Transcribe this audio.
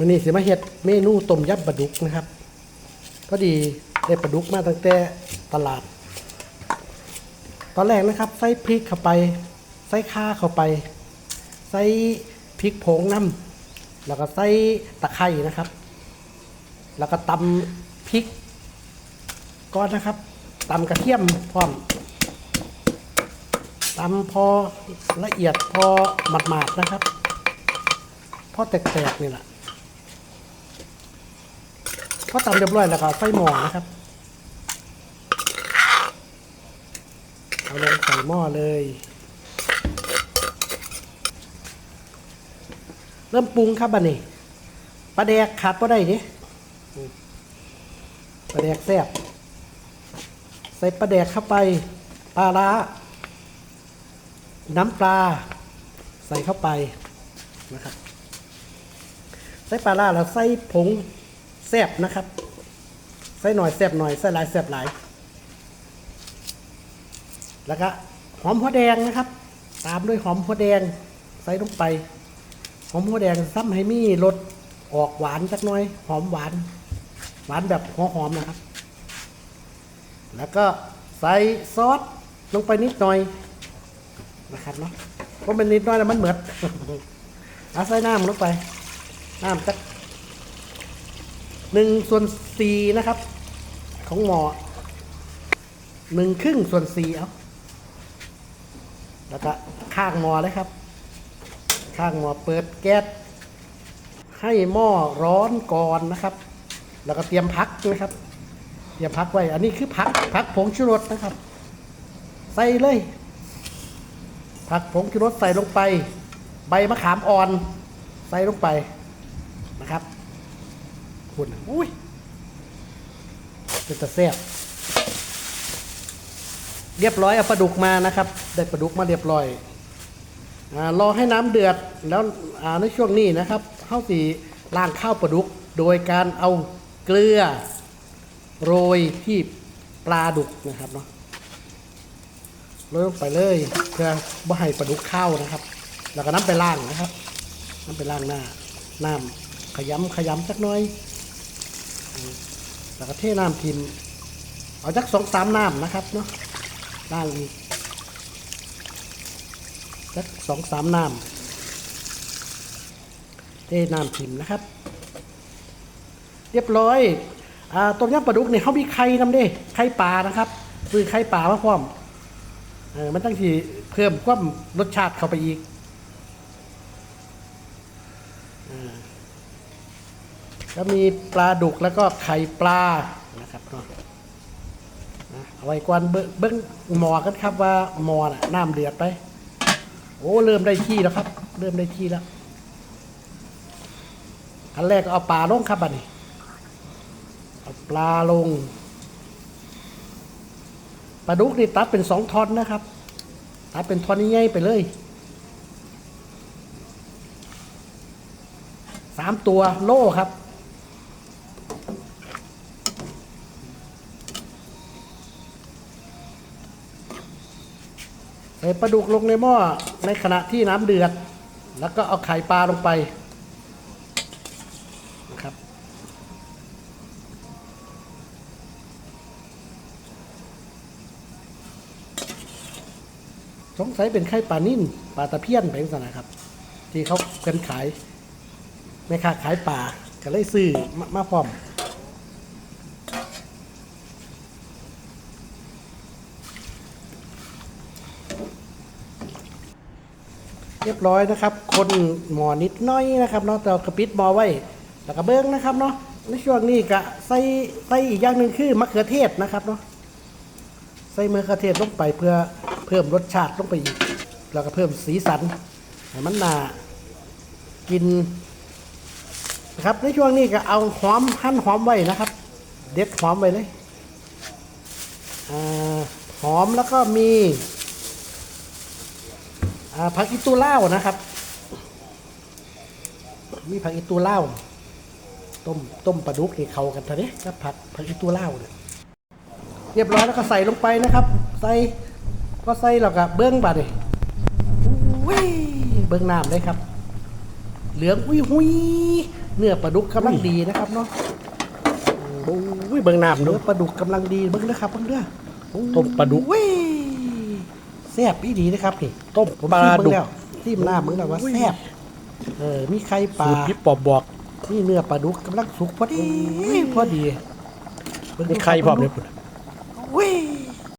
มื้อนี้สิมาเฮ็ดเมนูต้มยำปลาดุกนะครับพอดีได้ปลาดุกมาตั้งแต่ตลาด ตอนแรกนะครับใส่พริกเข้าไป ใส่ข่าเข้าไป ใส่พริกผงน้ำแล้วก็ใส่ตะไคร่นะครับ แล้วก็ตำพริกก้อนนะครับตำกระเทียมพร้อมตำพอละเอียดพอหมาดๆนะครับ พอแตกๆนี่แหละ พอตำเรียบร้อยแล้วก็ใส่หม้อนะครับ เอาลงใส่หม้อเลย เริ่มปรุงครับบันนี้ปลาแดกขาดก็ได้ดิปลาแดกแซ่บใส่ปลาแดกเข้าไปปลาร้า น้ำปลา ใส่เข้าไปนะครับ ใส่ปลาร้าแล้วใส่ผง แซ่บนะครับ ใส่หน่อยแซ่บหน่อยใส่หลายแซ่บหลาย แล้วก็หอมหัวแดงนะครับ ตามด้วยหอมหัวแดงใส่ลงไป หอมหัวแดงซ้ำให้มีรสออกหวานสักหน่อย หอมหวาน หวานแบบหัวหอมนะครับ แล้วก็ใส่ซอสลงไปนิดหน่อยนะครับเนาะเพราะมันนิดหน่อยแล้วมันเหมือดเอาใส่น้ำลงไป น้ำสัก หนึ่งส่วนสี่นะครับ ของหม้อหนึ่งครึ่งส่วนสี่เอาแล้วก็ข้างหม้อเลยครับ ข้างหม้อเปิดแก๊สให้หม้อร้อนก่อนนะครับ แล้วก็เตรียมพักนะครับ เตรียมพักไว้ อันนี้คือพักพักผงชูรสนะครับ ใส่เลย ผักผงชูรสใส่ลงไป ใบมะขามอ่อน ใส่ลงไปนะครับ คุณอุ้ยเป็นตะแซ่บเรียบร้อยเอาปลาดุกมานะครับ ได้ปลาดุกมาเรียบร้อยอารอให้น้ำเดือดแล้วอ่าในช่วงนี้นะครับเข้าสีล้างข้าวปลาดุก โดยการเอาเกลือโรยที่ปลาดุกนะครับเนาะโรยลงไปเลยเพื่อบ่ให้ปลาดุกเข้านะครับ แล้วก็น้ำไปล้างนะครับ น้ำไปล้างหน้าน้ำขยำขยำสักหน่อยอืม แล้วก็เทน้ำพิมเอาจักสองสามน้ำนะครับเนาะล่างอีกสักสองสามน้ำเทน้ำพิมนะครับ เรียบร้อยอ่าต้มยำปลาดุกเนี่ยเขามีไข่นำเด้ไข่ปลานะครับคือไข่ปลามาพร้อมเออมันตั้งที่เพิ่มความรสชาติเข้าไปอีกอ่า ก็มีปลาดุกแล้วก็ไข่ปลานะครับเนาะเอาไว้ก่อนเบิ้งหมอกันครับว่าหมอน่ะน้ำเดือดไป โอ้เริ่มได้ที่แล้วครับ เริ่มได้ที่แล้วอันแรกก็เอาปลาลงครับบัดนี้เอาปลาลงปลาดุกนี่ตัดเป็นสองท่อนนะครับ ตัดเป็นท่อนใหญ่ๆไปเลยสามตัวโล่ครับ ปลาดุกลงในหม้อในขณะที่น้ำเดือด แล้วก็เอาไข่ปลาลงไปนะครับ สงสัยเป็นไข่ปลานิ่นปลาตะเพียนไปสั่นะครับ ที่เขาเกันขายแม่ค้าขายปลาก็เลยซื้อมามาพร้อม รียบร้อยนะครับ คนหมอนิดน้อยนะครับเนาะแต่เอากระปิดหมอไว้แล้วก็เบิ้งนะครับเนาะในช่วงนี้ก็ใส่ใส่อีกอย่างหนึ่งคือมะเขือเทศนะครับเนาะใส่มะเขือเทศลงไปเพื่อเพิ่มรสชาติลงไปอีก แล้วก็เพิ่มสีสันให้มันน่ากินนะครับในช่วงนี้ก็เอาหอมหั่นหอมไว้นะครับ เด็ดหอมไว้เลยอหอมแล้วก็มี ผักอีตูเล่าวนะครับ มีผักอีตูเล่าวต้มต้มปลาดุกนี่เข้ากันเท่านี้กับผักผักอีตูเล่าวเนี่ยเรียบร้อยแล้วก็ใส่ลงไปนะครับ ใส่ก็ใส่แล้วก็เบื้องบาดเลยอุ้ยเบื้องน้ำเลยครับ เหลืองอุ้ยหุยเนื้อปลาดุกกำลังดีนะครับเนาะโอ้ยเบิ่งน้ำดูเนื้อปลาดุกกำลังดีเบิ่งนะครับเบิ่งเด้อต้มปลาดุกเว้ยแซ่บอีดีนะครับนี่ต้มผมปลาชิมเบิ่ดุงกแล้วชิมหน้าเบิ่งแล้วว่าแซ่บเออมีไข่ปลาสูตรพี่ปอบบอกนี่เนื้อปลาดุกกำลังสุกพอดีพอดีมีไข่พร้อมเลยพุ่น